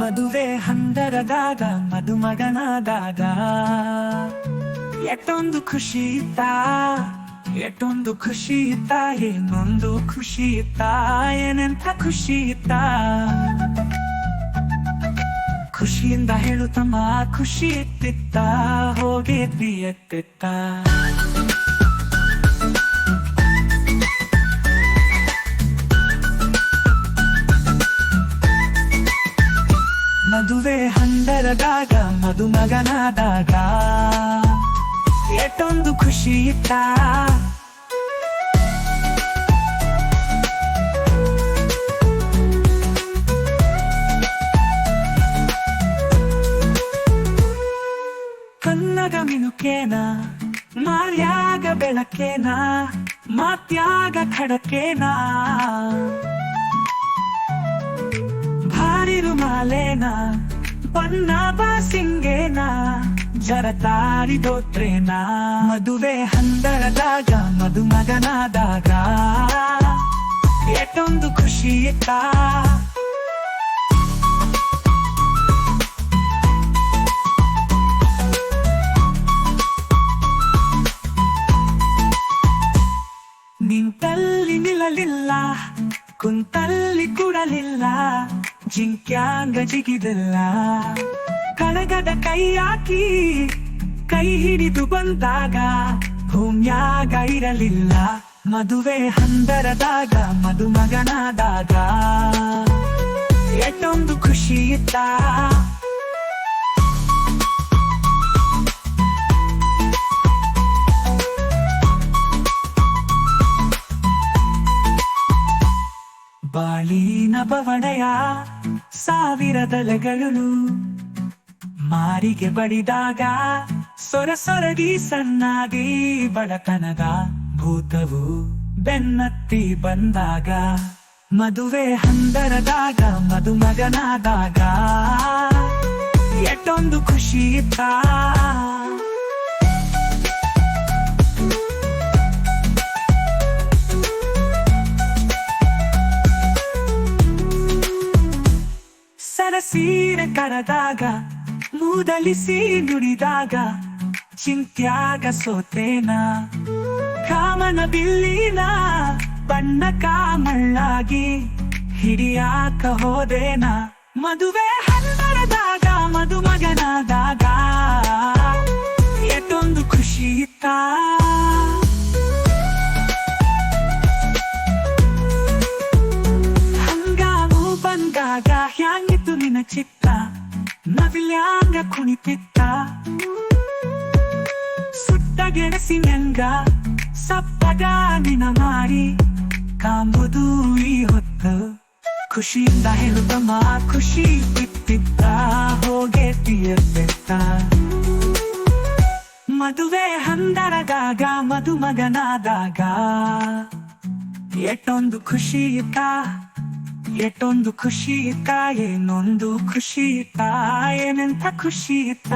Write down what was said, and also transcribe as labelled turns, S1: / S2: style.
S1: ಮದುವೆ ಹಂದರದಾಗ ಮದುಮಗನಾದಾಗ ಎಷ್ಟೊಂದು ಖುಷಿ ಇತ್ತ, ಎಷ್ಟೊಂದು ಖುಷಿ ಇತ್ತ ಏನೊಂದು ಖುಷಿ ಇತ್ತ, ಏನೆಂತ ಖುಷಿ ಇತ್ತ? ಖುಷಿಯಿಂದ ಹೇಳುತ್ತಮ್ಮ ಖುಷಿ ಇತ್ತಿತ್ತ ಹೋಗೇತಿ ಎತ್ತಿತ್ತ. ಮದುವೆ ಹಂದರದಾಗ ಮದುಮಗನಾದಾಗ ಎಷ್ಟೊಂದು ಖುಷಿ ಇತ್ತ. ಕನ್ನಗ ಮಿನುಕೇನ ಮಾರ್ಯಾಗ ಬೆಳಕೇನ ಮಾತ್ಯಾಗ ಖಡಕೇನ. ಭಾರಿರು ಮಾಲೇನ ಬಣ್ಣ ಬಾಸಿಂಗೇನ ಜರತಾರಿ ದೋತ್ರೇನ ಮದುವೆ ಹಂದರದಾಗ ಮದುಮಗನಾದಾಗ ಎಷ್ಟೊಂದು ಖುಷಿ ಇತ್ತ ನಿಂತಲ್ಲಿ ನಿಲ್ಲಲಿಲ್ಲ ಕುಂತಲ್ಲಿ ಕೂಡಲಿಲ್ಲ ಜಿಂಕ್ಯಾಂಗ ಜಿಗಿದಲ್ಲ. ಕಣಗದ ಕೈ ಹಾಕಿ ಕೈ ಹಿಡಿದು ಬಂದಾಗ ಭೂಮ್ಯಾಗ ಇರಲಿಲ್ಲ. ಮದುವೆ ಹಂದರದಾಗ ಮದುಮಗನಾದಾಗ. ಎಷ್ಟೊಂದು ಖುಷಿ ಇತ್ತ. ಬಾಳಿನ ಬವಣೆಯ ಸಾವಿರದಲೆಗಳು ಮಾರಿಗೆ ಬಡಿದಾಗ ಸೊರ ಸೊರಗಿ ಸಣ್ಣಾಗಿ ಬಡತನದ ಭೂತವು ಬೆನ್ನತ್ತಿ ಬಂದಾಗ ಮದುವೆ ಹಂದರದಾಗ ಮದುಮಗನಾದಾಗ ಎಷ್ಟೊಂದು ಖುಷಿ ಇತ್ತ? ಕರೆದಾಗ ಮೂದಲಿಸಿ ನುಡಿದಾಗ ಚಿಂತ್ಯಾಗ ಸೋತೇನ? ಕಾಮನ ಬಿಲ್ಲಿನ ಬಣ್ಣ ಕಾಮಳ್ಳಾಗಿ ಹಿಡಿಯಾಕ ಹೋದೇನ? ಮದುವೆ ನಿನ್ನ ಚಿತ್ತ ನವಿಲ್ಯಾಂಗ ಕುಣಿತಿತ್ತ ಸುಟ್ಟ ಗೆಣಸಿನಂಗ ಸಪ್ಪಗ ನಿನ ಮಾರಿ ಕಾಂಬುದು ಈ ಹೊತ್ತು ಖುಷಿಯಿಂದ ಹೇಳುತ್ತಮ್ಮ ಖುಷಿ ಬಿತ್ತಿತ್ತ ಹೋಗೆ ತೀರ್ತಿತ್ತ ಮದುವೆ ಹಂದರದಾಗ ಮದುಮಗನಾದಾಗ ಎಷ್ಟೊಂದು ಖುಷಿ ಇತ್ತ ಎಷ್ಟೊಂದು ಖುಷಿ ಇತ್ತ ಏನೊಂದು ಖುಷಿ ಇತ್ತ ಏನಂತ ಖುಷಿ ಇತ್ತ.